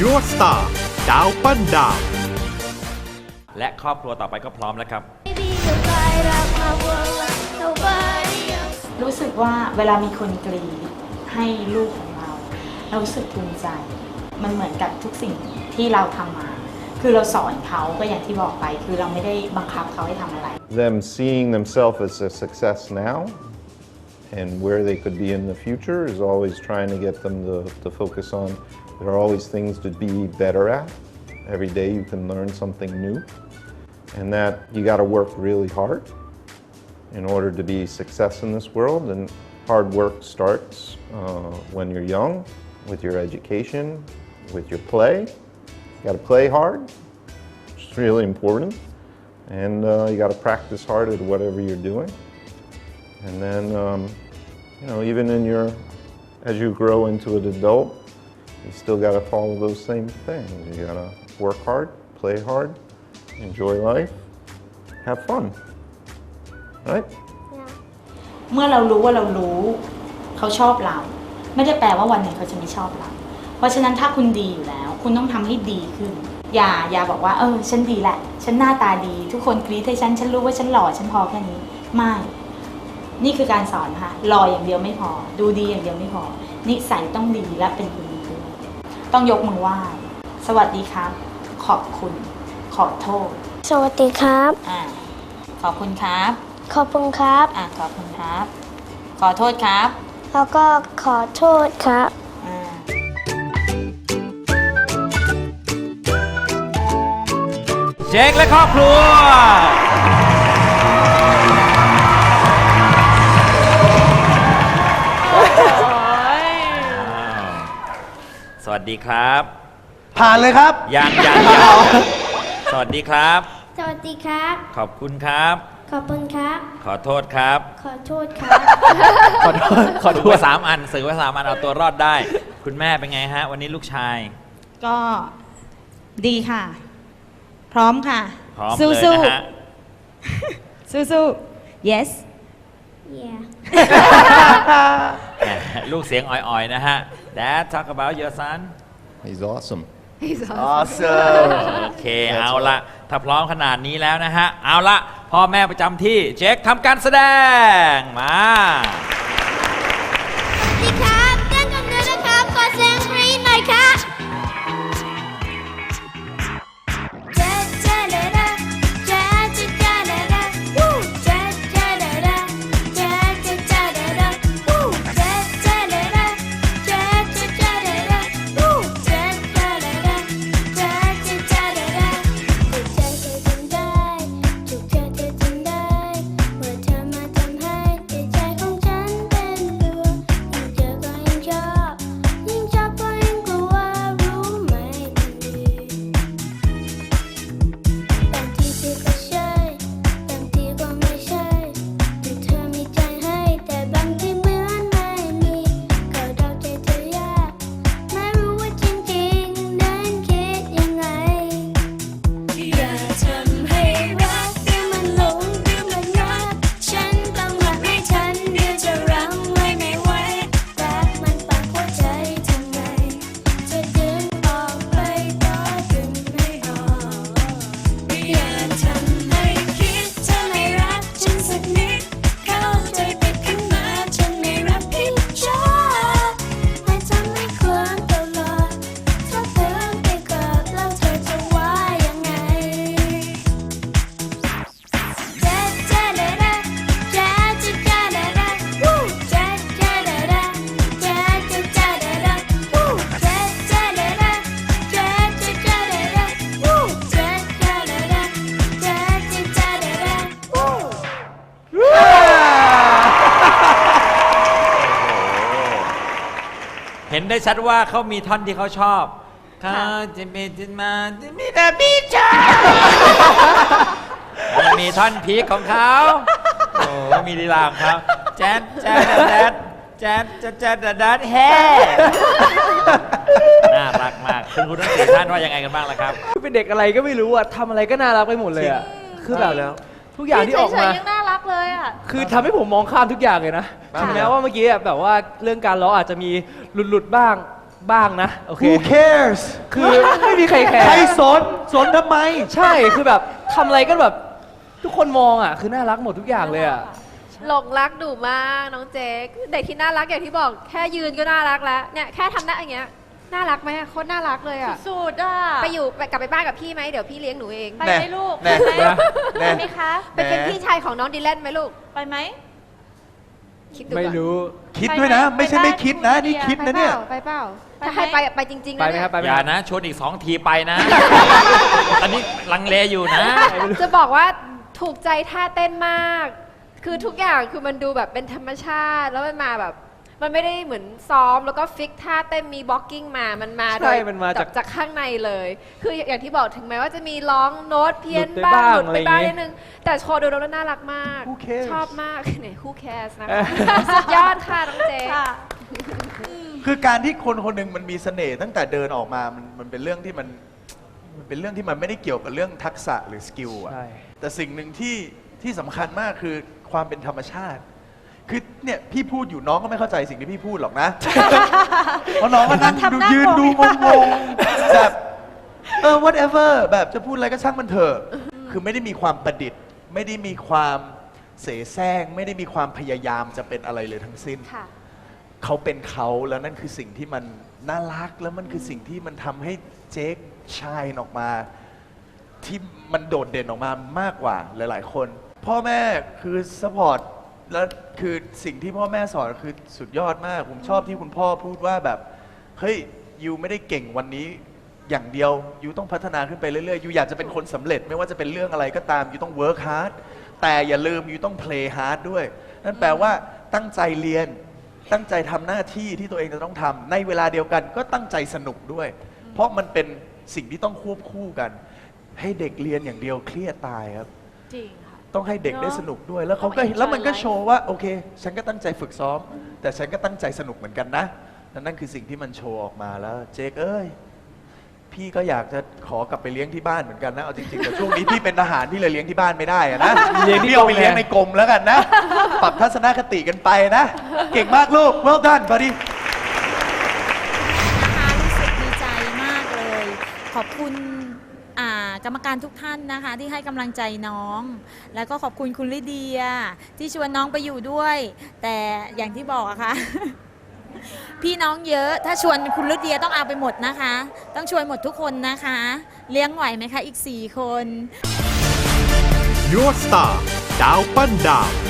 Your Star ดาวปั้นดาว และครอบครัวต่อไปก็พร้อมแล้วครับ Baby, you'll light up my world like nobody else. รู้สึกว่าเวลามีคนกรีดให้ลูกของเรา เรารู้สึกภูมิใจ มันเหมือนกับทุกสิ่งที่เราทำมา คือเราสอนเขาก็อย่างที่บอกไป คือเราไม่ได้บังคับเขาให้ทำอะไร them seeing themselves as a success now and where they could be in the future is always trying to get them to, to focus on there are always things to be better at. Every day you can learn something new, and that you got to work really hard in order to be success in this world. And hard work starts uh, when you're young, with your education, with your play. You got to play hard, is really important and uh, you got to practice hard at whatever you're doing. And then, um, you know, even in your, as you grow into an adult, you still got to follow those same things. You got to work hard, play hard, enjoy life, have fun. Right? เมื่อเรารู้ว่าเรารู้เขาชอบเรา ไม่ได้แปลว่าวันหนึ่งเขาจะไม่ชอบเรา เพราะฉะนั้นถ้าคุณดีอยู่แล้ว คุณต้องทำให้ดีขึ้น อย่าอย่าบอกว่า เออ ฉันดีแหละ ฉันหน้าตาดี ทุกคนกรี๊ดให้ฉัน ฉันรู้ว่าฉันหล่อฉันพอแค่นี้ ไม่ นี่คือการสอนค่ะหล่ออย่างเดียวไม่พอ ดูดีอย่างเดียวไม่พอ นิสัยต้องดีและเป็นคนดีด้วยต้องยกมือไหว้สวัสดีครับ ขอบคุณ ขอโทษ สวัสดีครับ อ่าขอบคุณครับ ขอบคุณครับ อ่าขอบคุณครับ ขอโทษครับ แล้วก็ขอโทษครับอ่าเจคและครอบครัว วัสดีครับ ผ่านเลยครับยังยังยังสวัสดีครับ สวัสดีครับ ขอบคุณครับ ขอบคุณครับ ขอโทษครับ ขอโทษครับ ขอโทษขอโทฝึกษมาสามอันสื่อมาสามอันเอาตัวรอดได้ คุณแม่เป็นไงฮะ วันนี้ลูกชาย ก็ดีค่ะ พร้อมค่ะ พร้อมสู้เลยสู้นะฮะ สู้สู้ yes yeah แหมลูกเสียงอ่อยๆ นะฮะ Dad talk about your son He's awesome. awesome โอเค เอาละถ้าพร้อมขนาดนี้แล้วนะฮะ เอาละพ่อแม่ประจำที่เจคทำการแสดงมา สวัสดีครั เห็นได้ชัดว่าเขามีท่อนที่เขาชอบเขาจะมีจิมาจะมีแต่พี่ชายมีท่อนพีคของเขาโอ้มีลีลาของเขาแจ๊ดแจ๊ดแจ๊ดแจ๊ดแจ๊ดแจ๊ดแจ๊ดแฮน่ารักมากคุณครูทั้งสี่ท่านว่ายังไงกันบ้างล่ะครับ คือเป็นเด็กอะไรก็ไม่รู้อะทำอะไรก็น่ารักไปหมดเลยอะคือแบบแล้ว ทุกอย่างที่ออกมา เลยอะ คือทำให้ผมมองข้ามทุกอย่างเลยนะค่ะถึงแม้ว่าเมื่อกี้อะแบบว่าเรื่องการร้องอาจจะมีหลุดๆบ้างบ้างนะโอเค Who cares คือ ไม่มีใครแคใครร์สนสนทำไม ใช่คือแบบทำอะไรก็แบบ ทุกคนมองอะ คือน่ารักหมดทุกอย่างเลยอะ หลงรักดุมากน้องเจ๊กเด็กที่น่ารักอย่างที่บอกแค่ยืนก็น่ารักแล้วเนี่ยแค่ทำหน้าอย่างเงี้ย น่ารักไหมอะโคตรน่ารักเลยอะสุดอะไปอยู่ไปกลับไปบ้านกับพี่ไหมเดี๋ยวพี่เลี้ยงหนูเองไปแน่ไหมลูกแน่ไปไหมแน่ ไปไหมคะไปเป็นพี่ชายของน้องดีแลนไหมลูกไปไหม คิดดูไม่ก่อนรู้คิดด้วยนะ ไม่ใช่ไม่คิดนะ นี่คิดไปนะเปเนี่ยล่าไปเปล่าไปไหม ถ้าให้ไปอะไปจริงๆไปนะไหมเนี่ยครับไปไหมอย่านะชวนอีกสองทีไปนะตอนนี้ลังเลอยู่นะ จะบอกว่าถูกใจท่าเต้นมาก คือทุกอย่างคือมันดูแบบเป็นธรรมชาติแล้วมันมาแบบ มันไม่ได้เหมือนซ้อมแล้วก็ฟิกท่าเต้นมีบล็อกกิ้งมามันมาโดใช่ยมันมาจากจากข้างในเลย คืออย่างที่บอกถึงแม้ว่าจะมีร้องโน้ตเพี้ยนหลุดไปบ้างบ้างหลุดไปบ้างอะไรอย่างงี้นิดนึง แต่โชว์ดูแล้วน่ารักมาก Who cares ชอบมากเนี่ย who cares นะคะ สุดยอดค่ะน้องเจค่ะ คือการที่คนคนหนึ่งมันมีเสน่ห์ตั้งแต่เดินออกมามันมันเป็นเรื่องที่มันมันเป็นเรื่องที่มันไม่ได้เกี่ยวกับเรื่องทักษะหรือสกิลอะใช่ แต่สิ่งหนึ่งที่ที่สำคัญมากคือความเป็นธรรมชาติ คือเนี่ยพี่พูดอยู่น้องก็ไม่เข้าใจสิ่งที่พี่พูดหรอกนะ เพราะน้องก็นั่งทำดูหน้ายืนงงดูงงๆแบบเออ whatever แบบจะพูดอะไรก็ช่างมันเถอะคือไม่ได้มีความประดิษฐ์ ไม่ได้มีความเสแสร้ง ไม่ได้มีความพยายามจะเป็นอะไรเลยทั้งสิ้น ค่ะ เขาเป็นเขาแล้วนั่นคือสิ่งที่มันน่ารักแล้วมันคือสิ่งที่มันทำให้เจคชายออกมา ที่มันโดดเด่นออกมามากกว่าหลาย ๆ คน พ่อแม่คือสปอร์ต แล้วคือสิ่งที่พ่อแม่สอนคือสุดยอดมาก ผมชอบที่คุณพ่อพูดว่าแบบ เฮ้ยยูไม่ได้เก่งวันนี้อย่างเดียวยูต้องพัฒนาขึ้นไปเรื่อยๆยูอยากจะเป็นคนสำเร็จ ไม่ว่าจะเป็นเรื่องอะไรก็ตามยูต้อง work hard แต่อย่าลืมยูต้อง play hard ด้วย นั่นแปลว่าตั้งใจเรียน ตั้งใจทำหน้าที่ที่ตัวเองจะต้องทำในเวลาเดียวกันก็ตั้งใจสนุกด้วย เพราะมันเป็นสิ่งที่ต้องควบคู่กัน ให้เด็กเรียนอย่างเดียวเครียดตายครับ จริงค่ะ ต้องให้เด็กเนอะได้สนุกด้วย แล้วเขาก็ต้อง enjoy แล้วมันก็โชว์ว่าโอเค ฉันก็ตั้งใจฝึกซ้อม แต่ฉันก็ตั้งใจสนุกเหมือนกันนะนั่นนั่นคือสิ่งที่มันโชว์ออกมาแล้ว เจคเอ้ย พี่ก็อยากจะขอกลับไปเลี้ยงที่บ้านเหมือนกันนะเอาจริงๆแต่ช่วงนี้พี่เป็นทหารพี่เลยเลี้ยงที่บ้านไม่ได้อะนะเลี้ยงที่พี่เอาไปกรมเลี้ยงในกรมแล้วกันนะ ปรับทัศนคติกันไปนะ เก่งมากลูก well done buddy นะคะรู้สึกดีใจมากเลย ขอบคุณอ่า กรรมการทุกท่านนะคะที่ให้กำลังใจน้อง แล้วก็ขอบคุณคุณลิเดีย ที่ชวนน้องไปอยู่ด้วย แต่อย่างที่บอกอะค่ะพี่น้องเยอะ ถ้าชวนคุณลิเดียต้องเอาไปหมดนะคะ ต้องชวนหมดทุกคนนะคะ เลี้ยงไหวไหมคะอีก 4 คน Your Star ดาวปั้นดาว